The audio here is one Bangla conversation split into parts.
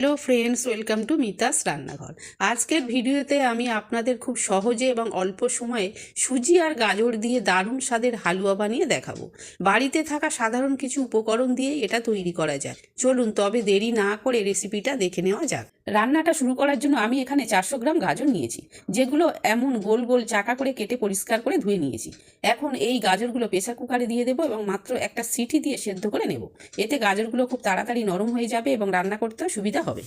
Hello friends welcome to Mita's রান্নাঘর। আজকের ভিডিওতে আমি আপনাদের খুব সহজে এবং অল্প সময়ে সুজি আর গাজর দিয়ে দারুণ স্বাদের হালুয়া বানিয়ে দেখাবো। বাড়িতে থাকা সাধারণ কিছু উপকরণ দিয়ে এটা তৈরি করা যায়। চলুন তবে দেরি না করে রেসিপিটা দেখে নেওয়া যাক। রান্নাটা শুরু করার জন্য আমি এখানে চারশো গ্রাম গাজর নিয়েছি, যেগুলো এমন গোল গোল চাকা করে কেটে পরিষ্কার করে ধুয়ে নিয়েছি। এখন এই গাজরগুলো প্রেসার কুকারে দিয়ে দেবো এবং মাত্র একটা সিটি দিয়ে সেদ্ধ করে নেব। এতে গাজরগুলো খুব তাড়াতাড়ি নরম হয়ে যাবে এবং রান্না করতেও সুবিধা হবে।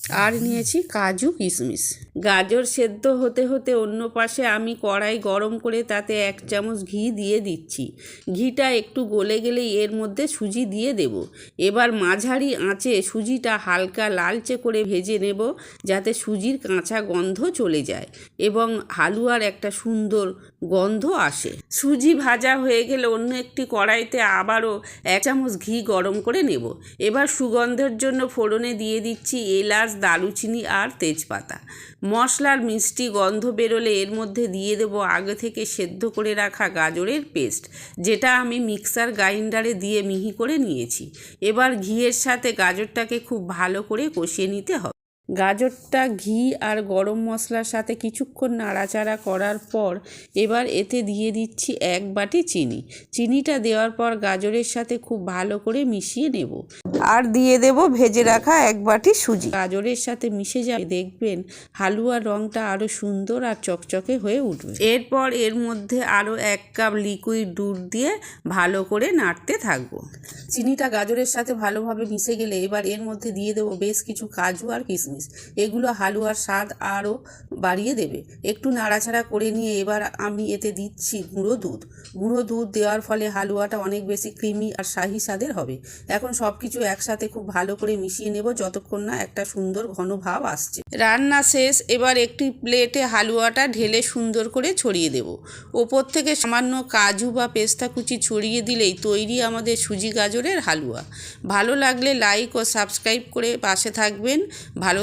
আর নিয়েছি কাজু কিশমিশ। গাজর সেদ্ধ হতে হতে অন্য পাশে আমি কড়াই গরম করে তাতে এক চামচ ঘি দিয়ে দিচ্ছি। ঘিটা একটু গলে গেলেই এর মধ্যে সুজি দিয়ে দেব। এবার মাঝারি আঁচে সুজিটা হালকা লালচে করে ভেজে নেব যাতে সুজির কাঁচা গন্ধ চলে যায় এবং হালুয়ার একটা সুন্দর গন্ধ আসে। সুজি ভাজা হয়ে গেলে অন্য একটি কড়াইতে আবারও এক চামচ ঘি গরম করে নেব। এবার সুগন্ধের জন্য ফোড়নে দিয়ে দিচ্ছি এলাচ, দারুচিনি আর তেজপাতা। মশলার মিষ্টি গন্ধ বেরোলে এর মধ্যে দিয়ে দেব আগে থেকে সেদ্ধ করে রাখা গাজরের পেস্ট, যেটা আমি মিক্সার গ্রাইন্ডারে দিয়ে মিহি করে নিয়েছি। এবার ঘিয়ের সাথে গাজরটাকে খুব ভালো করে কষিয়ে নিতে হবে। গাজরটা ঘি আর গরম মশলার সাথে কিছুক্ষণ নাড়াচাড়া করার পর এবার এতে দিয়ে দিচ্ছি এক বাটি চিনি। চিনিটা দেওয়ার পর গাজরের সাথে খুব ভালো করে মিশিয়ে নেব। আর দিয়ে দেব ভেজে রাখা এক বাটি সুজি। গাজরের সাথে মিশে যাবে, দেখবেন হালুয়ার রঙটা আরও সুন্দর আর চকচকে হয়ে উঠবে। এরপর এর মধ্যে আরও এক কাপ লিকুইড দুধ দিয়ে ভালো করে নাড়তে থাকব। চিনিটা গাজরের সাথে ভালোভাবে মিশে গেলে এবার এর মধ্যে দিয়ে দেবো বেশ কিছু কাজু আর কিশমিশ। এগুলো হালুয়ার স্বাদ আরও বাড়িয়ে দেবে। একটু নাড়াচাড়া করে নিয়ে এবার আমি এতে দিচ্ছি গুঁড়ো দুধ। গুঁড়ো দুধ দেওয়ার ফলে হালুয়াটা অনেক বেশি ক্রিমি আর শাহি স্বাদের হবে। এখন সব কিছু একসাথে খুব ভালো করে মিশিয়ে নেব যতক্ষণ না একটা সুন্দর ঘন ভাব আসছে। রান্না শেষ, এবার একটি প্লেটে হালুয়াটা ঢেলে সুন্দর করে ছড়িয়ে দেব। ওপর থেকে সামান্য কাজু বা পেস্তা কুচি ছড়িয়ে দিলেই তৈরি আমাদের সুজি গাজরের হালুয়া। ভালো লাগলে লাইক ও সাবস্ক্রাইব করে পাশে থাকবেন। ভালো